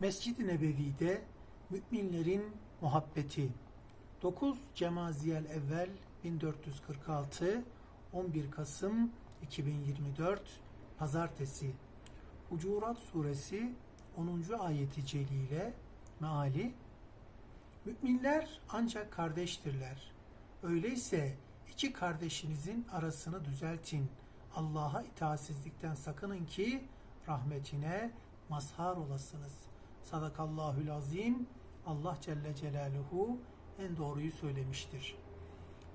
Mescid-i Nebevi'de müminlerin muhabbeti 9 Cemaziyel Evvel 1446 11 Kasım 2024 Pazartesi Hucurat Suresi 10. ayeti celile meali Müminler ancak kardeştirler. Öyleyse iki kardeşinizin arasını düzeltin. Allah'a itaatsizlikten sakının ki rahmetine mazhar olasınız. Sadakallahül azim. Allah Celle Celaluhu en doğruyu söylemiştir.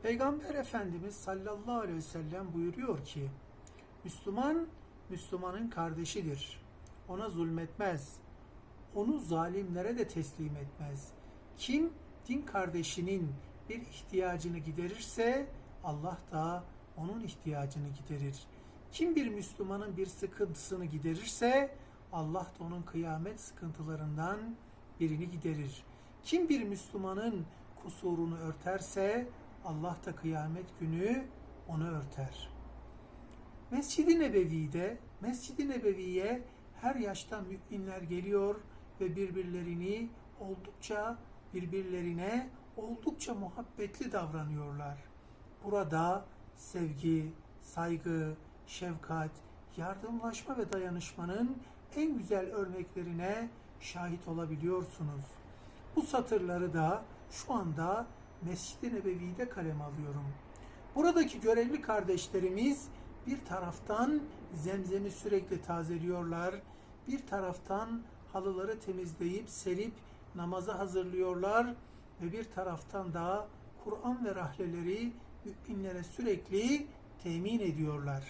Peygamber Efendimiz sallallahu aleyhi ve sellem buyuruyor ki Müslüman, Müslümanın kardeşidir. Ona zulmetmez. Onu zalimlere de teslim etmez. Kim din kardeşinin bir ihtiyacını giderirse Allah da onun ihtiyacını giderir. Kim bir Müslümanın bir sıkıntısını giderirse Allah da onun kıyamet sıkıntılarından birini giderir. Kim bir Müslümanın kusurunu örterse Allah da kıyamet günü onu örter. Mescid-i Nebevi'de, Mescid-i Nebevi'ye her yaştan müminler geliyor ve birbirlerini oldukça birbirlerine oldukça muhabbetli davranıyorlar. Burada sevgi, saygı, şefkat, yardımlaşma ve dayanışmanın en güzel örneklerine şahit olabiliyorsunuz. Bu satırları da şu anda Mescid-i Nebevi'de kalem alıyorum. Buradaki görevli kardeşlerimiz bir taraftan zemzemi sürekli tazeliyorlar, bir taraftan halıları temizleyip serip namaza hazırlıyorlar ve bir taraftan da Kur'an ve rahleleri müminlere sürekli temin ediyorlar.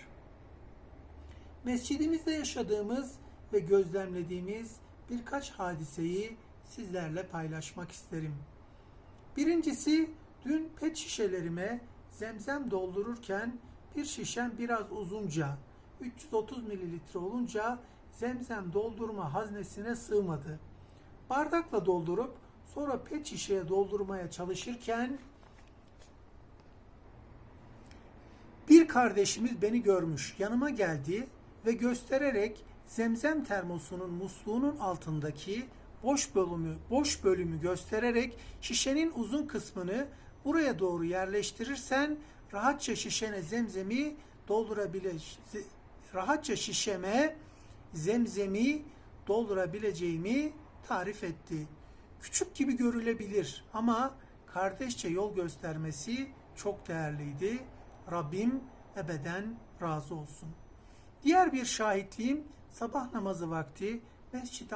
Mescidimizde yaşadığımız ve gözlemlediğimiz birkaç hadiseyi sizlerle paylaşmak isterim. Birincisi dün pet şişelerime zemzem doldururken bir şişem biraz uzunca 330 mililitre olunca zemzem doldurma haznesine sığmadı. Bardakla doldurup sonra pet şişeye doldurmaya çalışırken bir kardeşimiz beni görmüş, yanıma geldi ve göstererek zemzem termosunun musluğunun altındaki boş bölümü boş bölümü göstererek şişenin uzun kısmını buraya doğru yerleştirirsen rahatça şişene zemzemi doldurabilir rahatça şişeme zemzemi doldurabileceğimi tarif etti. Küçük gibi görülebilir ama kardeşçe yol göstermesi çok değerliydi. Rabbim ebeden razı olsun. Diğer bir şahitliğim sabah namazı vakti mescid